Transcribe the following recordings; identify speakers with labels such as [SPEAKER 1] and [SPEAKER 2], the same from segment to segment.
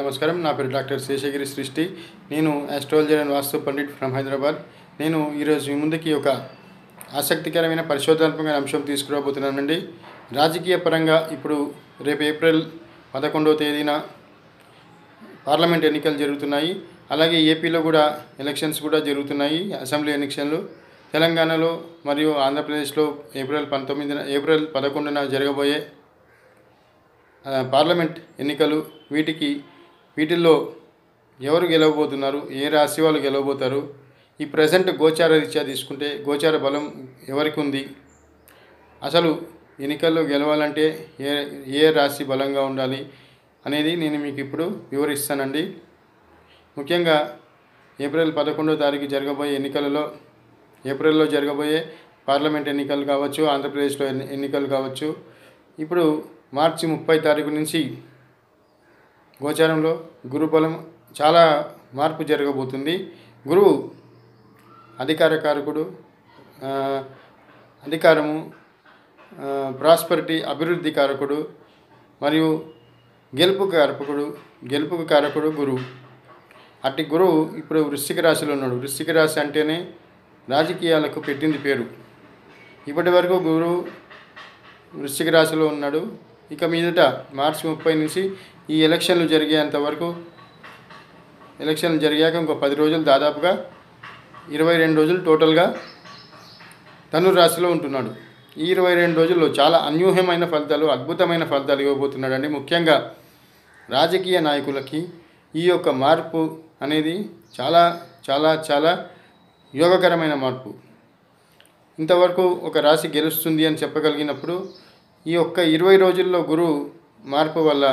[SPEAKER 1] నమస్కారం. నా పేరు డాక్టర్ శేషగిరి సృష్టి. నేను astrologer and vastu pandit from Hyderabad. నేను ఈరోజు మీ ముందుకి ఒక ఆసక్తికరమైన పరిశోధనాత్మకమైన అంశం తీసుకురాబోతున్నానండి. రాజకీయ పరంగా ఇప్పుడు రేపు ఏప్రిల్ పదకొండవ తేదీన పార్లమెంట్ ఎన్నికలు జరుగుతున్నాయి. అలాగే ఏపీలో కూడా ఎలక్షన్స్ కూడా జరుగుతున్నాయి అసెంబ్లీ ఎలక్షన్లు తెలంగాణలో మరియు ఆంధ్రప్రదేశ్లో ఏప్రిల్ పంతొమ్మిదిన ఏప్రిల్ పదకొండున జరగబోయే పార్లమెంట్ ఎన్నికలు వీటికి వీటిల్లో ఎవరు గెలవబోతున్నారు? ఏ రాశి వాళ్ళు గెలవబోతారు? ఈ ప్రజెంట్ గోచార రీత్యా తీసుకుంటే గోచార బలం ఎవరికి ఉంది? అసలు ఎన్నికల్లో గెలవాలంటే ఏ ఏ రాశి బలంగా ఉండాలి అనేది నేను మీకు ఇప్పుడు వివరిస్తానండి. ముఖ్యంగా ఏప్రిల్ పదకొండో తారీఖు జరగబోయే ఎన్నికలలో ఏప్రిల్లో జరగబోయే పార్లమెంట్ ఎన్నికలు కావచ్చు ఆంధ్రప్రదేశ్లో ఎన్ని- ఎన్నికలు కావచ్చు ఇప్పుడు మార్చి ముప్పై తారీఖు నుంచి గోచారంలో గురుబలం చాలా మార్పు జరగబోతుంది. గురువు అధికార కారకుడు అధికారము ప్రాస్పరిటీ అభివృద్ధి కారకుడు మరియు గెలుపు కారకుడు గెలుపు కారకుడు గురువు అట్టి గురువు ఇప్పుడు వృశ్చిక రాశిలో ఉన్నాడు. వృశ్చిక రాశి అంటేనే రాజకీయాలకు పెట్టింది పేరు. ఇప్పటి వరకు గురువు వృశ్చిక రాశిలో ఉన్నాడు. ఇక మీదట మార్చి ముప్పై నుంచి ఈ ఎలక్షన్లు జరిగేంత వరకు ఎలక్షన్లు జరిగాక ఇంకో పది రోజులు దాదాపుగా ఇరవై రెండు రోజులు టోటల్గా ధనుర్ రాశిలో ఉంటున్నాడు. ఈ ఇరవై రెండు రోజుల్లో చాలా అన్యూహ్యమైన ఫలితాలు అద్భుతమైన ఫలితాలు ఇవ్వబోతున్నాడండి. ముఖ్యంగా రాజకీయ నాయకులకి ఈ యొక్క మార్పు అనేది చాలా చాలా చాలా యోగకరమైన మార్పు. ఇంతవరకు ఒక రాశి గెలుస్తుంది అని చెప్పగలిగినప్పుడు ఈ ఒక్క ఇరవై రోజుల్లో గురువు మార్పు వల్ల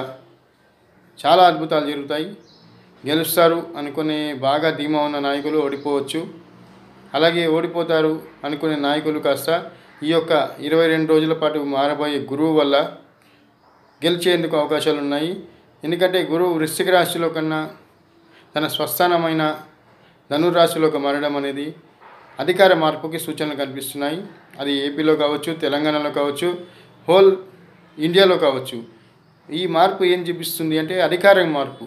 [SPEAKER 1] చాలా అద్భుతాలు జరుగుతాయి. గెలుస్తారు అనుకునే బాగా ధీమా ఉన్న నాయకులు ఓడిపోవచ్చు. అలాగే ఓడిపోతారు అనుకునే నాయకులు కాస్త ఈ యొక్క ఇరవై రెండు రోజుల పాటు మారబోయే గురువు వల్ల గెలిచేందుకు అవకాశాలు ఉన్నాయి. ఎందుకంటే గురువు వృశ్చిక రాశిలో కన్నా తన స్వస్థానమైన ధనురాశిలోకి మారడం అనేది అధికార మార్పుకి సూచనలు కనిపిస్తున్నాయి అది ఏపీలో కావచ్చు తెలంగాణలో కావచ్చు హోల్ ఇండియాలో కావచ్చు. ఈ మార్పు ఏం చూపిస్తుంది అంటే అధికారం మార్పు.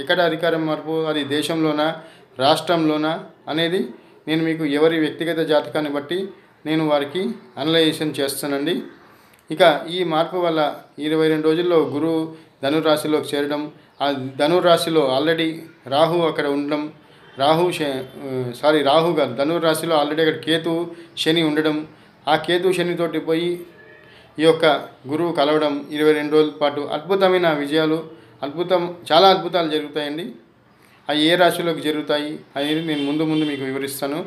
[SPEAKER 1] ఎక్కడ అధికారం మార్పు? అది దేశంలోనా? రాష్ట్రంలోనా? అనేది నేను మీకు ఎవరి వ్యక్తిగత జాతకాన్ని బట్టి నేను వారికి అనలైజేషన్ చేస్తానండి. ఇక ఈ మార్పు వల్ల ఇరవై రెండు రోజుల్లో గురువు ధనురాశిలోకి చేరడం ఆ ధనురాశిలో ఆల్రెడీ రాహు అక్కడ ఉండడం రాహు సారీ రాహు కాదు ధనుర్ రాశిలో ఆల్రెడీ అక్కడ కేతు శని ఉండడం. ఆ కేతు శనితోటి పోయి ఈ యొక్క గురువు కలవడం ఇరవై రెండు రోజుల పాటు అద్భుతమైన విజయాలు అద్భుతం చాలా అద్భుతాలు జరుగుతాయండి. అవి ఏ రాశిలోకి జరుగుతాయి అనేది నేను ముందు ముందు మీకు వివరిస్తాను.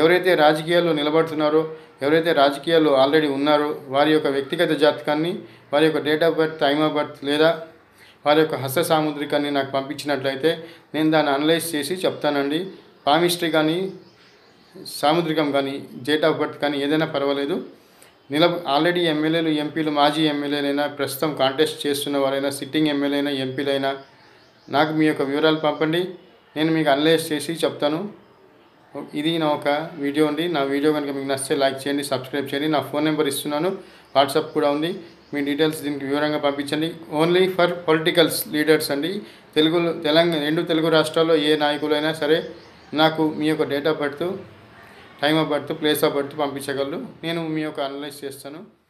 [SPEAKER 1] ఎవరైతే రాజకీయాల్లో నిలబడుతున్నారో ఎవరైతే రాజకీయాల్లో ఆల్రెడీ ఉన్నారో వారి యొక్క వ్యక్తిగత జాతకాన్ని వారి యొక్క date of birth time of birth లేదా వారి యొక్క హస్త సాముద్రికాన్ని నాకు పంపించినట్లయితే నేను దాన్ని అనలైజ్ చేసి చెప్తానండి. పామిస్ట్రీ కానీ సాముద్రికం కానీ డేట్ ఆఫ్ బర్త్ కానీ ఏదైనా పర్వాలేదు. నిల ఆల్రెడీ ఎమ్మెల్యేలు ఎంపీలు మాజీ ఎమ్మెల్యేలైనా ప్రస్తుతం కాంటెస్ట్ చేస్తున్న వారైనా సిట్టింగ్ ఎమ్మెల్యేనా ఎంపీలైనా నాకు మీ యొక్క వివరాలు పంపండి. నేను మీకు అనలైజ్ చేసి చెప్తాను. ఇది నా ఒక వీడియో అండి. నా వీడియో కనుక మీకు నచ్చితే లైక్ చేయండి సబ్స్క్రైబ్ చేయండి. నా ఫోన్ నెంబర్ ఇస్తున్నాను. వాట్సాప్ కూడా ఉంది. మీ డీటెయిల్స్ దీనికి వివరంగా పంపించండి. ఓన్లీ ఫర్ పొలిటికల్స్ లీడర్స్ అండి. తెలుగు తెలంగాణ రెండు తెలుగు రాష్ట్రాల్లో ఏ నాయకులైనా సరే నాకు మీ యొక్క date of birth time of birth place of birth పంపించగలరు. నేను మీ యొక్క అనలైజ్ చేస్తాను.